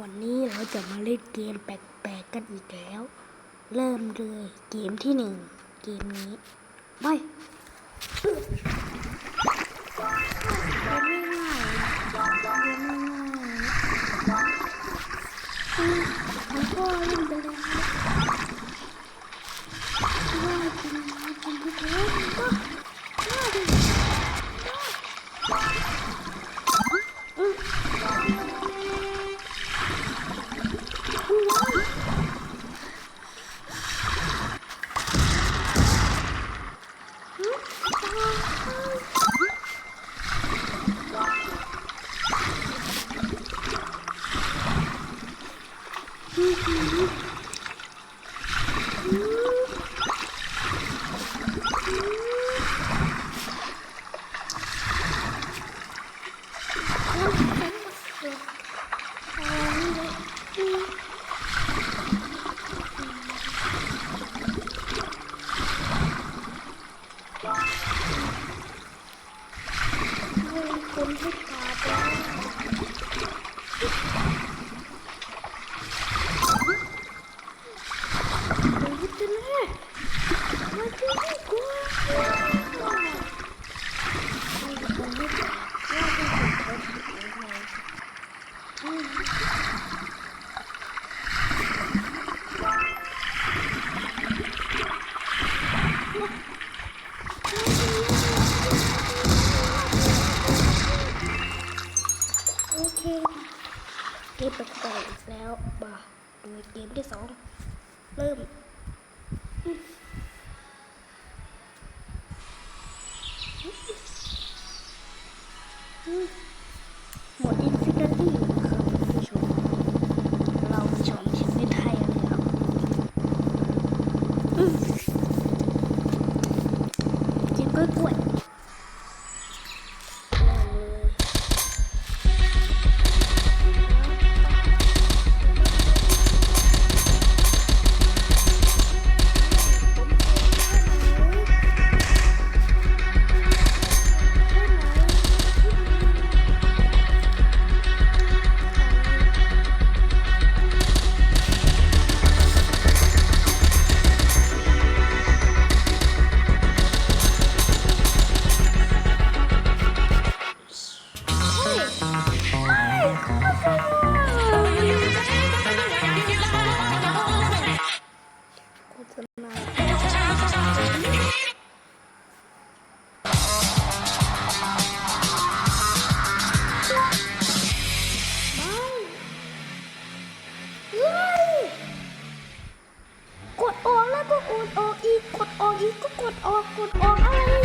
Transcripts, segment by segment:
วันนี้เราจะมาเล่นเกมแปลกๆกันอีกแล้ว เริ่มเลยเกมที่หนึ่งเกมนี้ไม่เกมไม่ง่ายไม่ง่ายอืมแล้วก็เล่นไปแล้วว่าจริงจริงที่เล่นก็น่าดีอืม คนที่ต เกมแปลกๆอีกแล้วมาดูเกมที่สองเริ่มหมดอิ ดออกอีกกดออกอีกก็กดออกกดออกอะไร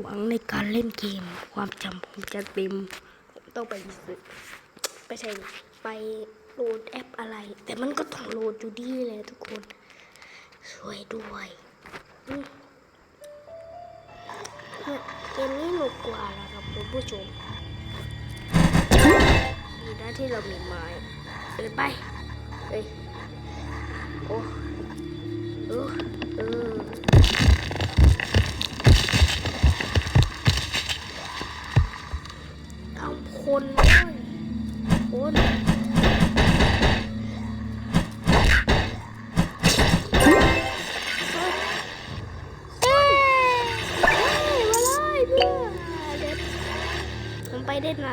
หวังในการเล่นเกม ความจำผมจะเต็มผมต้องไปซื้อไปใช่ไปโหลดแอปอะไร แต่มันก็ต้องโหลดอยู่ดีเลยทุกคนช่วยด้วยเกมนี้หนุกกว่าล้วครับคุณผู้ชมดีนะที่เรามีไม้เดินไปเอ้ยโอ้เอ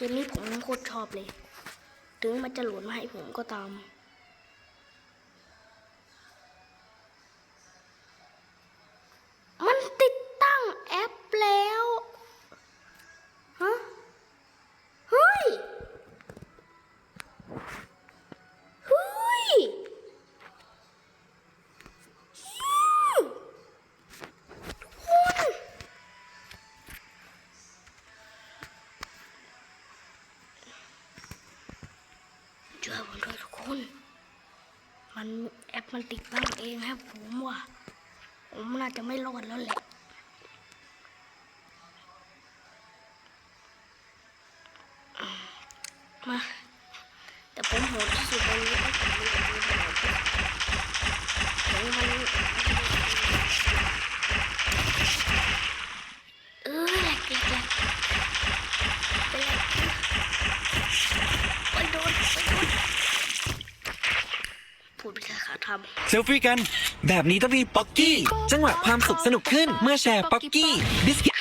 เกมนี้ผมโคตรชอบเลย ถึงมันจะหลดมาให้ผมก็ตาม มันติดตั้งเองครับผมว่า ผมน่าจะไม่รอดแล้วแหละมา แต่ผมโหดที่สุดวันนี้ผมมีแต่มีแต่ผมวันนี้ออแหลกแหลกแหลกไปแหลกไปโดนไปโดนพูดไปแค่ขาทำเซลฟี่กัน แบบนี้ต้องมีป๊อกกี้ จังหวะความสุขสนุกขึ้นเมื่อแชร์ป๊อกกี้บิสกิต